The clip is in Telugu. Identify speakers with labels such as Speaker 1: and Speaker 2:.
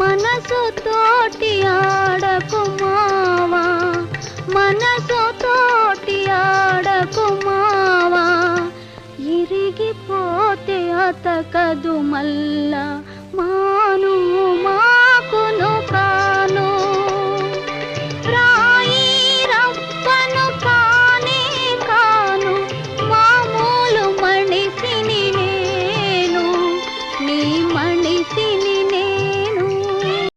Speaker 1: మనసు తోటి ఆడకుమావా మనసు తోటి ఆడకుమావా ఇరిగిపోతే అతకదు మల్ల మా